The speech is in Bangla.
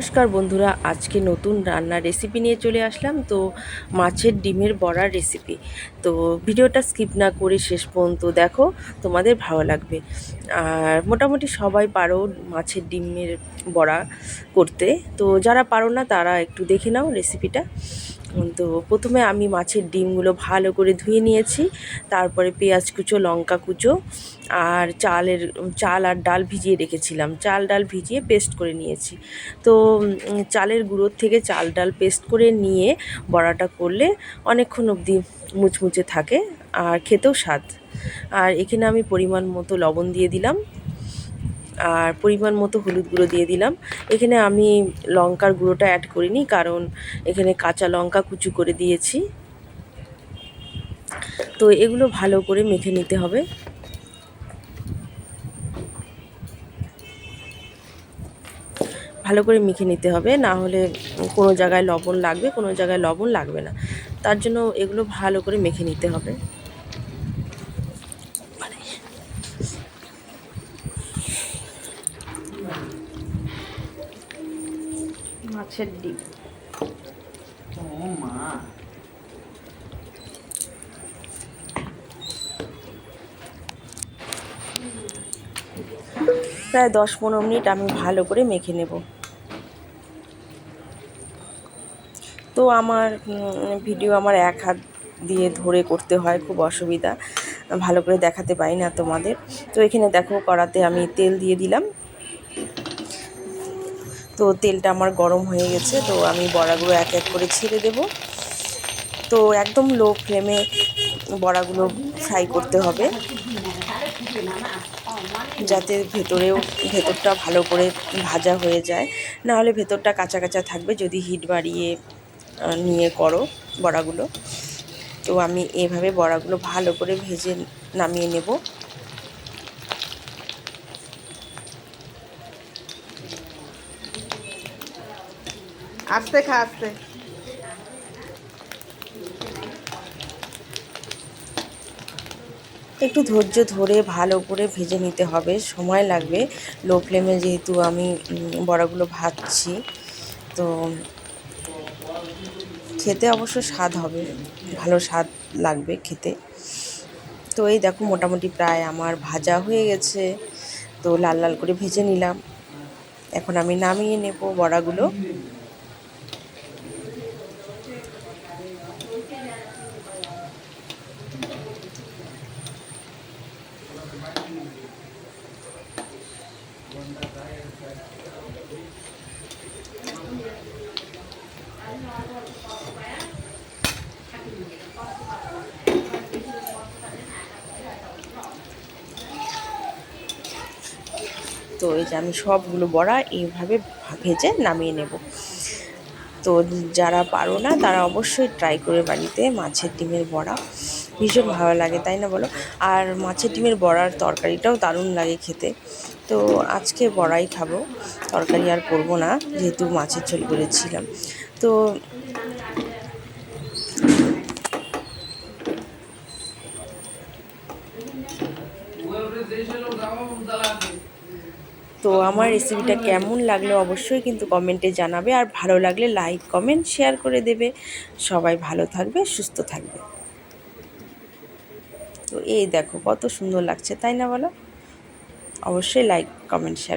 নমস্কার বন্ধুরা, আজকে নতুন রান্নার রেসিপি নিয়ে চলে আসলাম। তো মাছের ডিমের বড়ার রেসিপি তো ভিডিওটা স্কিপ না করে শেষ পর্যন্ত দেখো, তোমাদের ভালো লাগবে। আর মোটামুটি সবাই পারো মাছের ডিমের বড়া করতে। তো যারা পারো না, তারা একটু দেখে নাও রেসিপিটা তো প্রথমে আমি মাছের ডিমগুলো ভালো করে ধুয়ে নিয়েছি, তারপরে পেঁয়াজ কুচো, লঙ্কা কুচো আর চালের, চাল আর ডাল ভিজিয়ে রেখেছিলাম। চাল ডাল ভিজিয়ে পেস্ট করে নিয়েছি। তো চালের গুঁড়োর থেকে চাল ডাল পেস্ট করে নিয়ে বড়াটা করলে অনেকক্ষণ অবধি মুচমুচে থাকে আর খেতেও স্বাদ। আর এখানে আমি পরিমাণ মতো লবণ দিয়ে দিলাম। আর পরিমাণ মতো হলুদ গুঁড়ো দিয়ে দিলাম। এখানে আমি লঙ্কার গুঁড়োটা অ্যাড করিনি, কারণ এখানে কাঁচা লঙ্কা কুচু করে দিয়েছি। তো এগুলো ভালো করে মেখে নিতে হবে। ভালো করে মেখে নিতে হবে, না হলে কোনো জায়গায় লবণ লাগবে, কোনো জায়গায় লবণ লাগবে না। তার জন্য এগুলো ভালো করে মেখে নিতে হবে। মাছের ডিম। ও মা। প্রায় দশ পনেরো মিনিট আমি ভালো করে মেখে নেব। তো আমার ভিডিও আমার এক হাত দিয়ে ধরে করতে হয় খুব অসুবিধা। ভালো করে দেখাতে পারি না তোমাদের। তো এখানে দেখো কড়াতে আমি তেল দিয়ে দিলাম। তো তেলটা আমার গরম হয়ে গেছে, তো আমি বড়াগুলো এক এক করে ছেড়ে দেব। তো একদম লো ফ্লেমে বড়াগুলো ফ্রাই করতে হবে, যাতে ভেতরেও, ভেতরটা ভালো করে ভাজা হয়ে যায়। না হলে ভেতরটা কাঁচা কাঁচা থাকবে, যদি হিট বাড়িয়ে নিয়ে করো বড়াগুলো। তো আমি এভাবে বড়াগুলো ভালো করে ভেজে নামিয়ে নেব। আস্তে খা, আস্তে। একটু ধৈর্য ধরে ভালো করে ভেজে নিতে হবে, সময় লাগবে। লো ফ্লেমে যেহেতু আমি বড়াগুলো ভাজছি, তো খেতে অবশ্য স্বাদ হবে, ভালো স্বাদ লাগবে খেতে। তো এই দেখো মোটামুটি প্রায় আমার ভাজা হয়ে গেছে, তো লাল লাল করে ভেজে নিলাম। এখন আমি নামিয়ে নেব বড়াগুলো। তো এই যে আমি সবগুলো বড়া এইভাবে ভেজে নামিয়ে নেব। তো যারা পারো না, তারা অবশ্যই ট্রাই করে বাড়িতে মাছের ডিমের বড়া। ভীষণ ভালো লাগে, তাই না বলো? আর মাছের ডিমের বড়ার তরকারিটাও দারুণ লাগে খেতে। তো আজকে বড়াই খাব, তরকারি আর করব না, যেহেতু মাছের ঝোল করেছিলাম তো তো আমার রেসিপিটা কেমন লাগল অবশ্যই কিন্তু কমেন্টে জানাবে, আর ভালো লাগলে লাইক কমেন্ট শেয়ার করে দেবে। সবাই ভালো থাকবে, সুস্থ থাকবে। তো এই দেখো, কত সুন্দর লাগছে, তাই না বলো? অবশ্যই লাইক কমেন্ট শেয়ার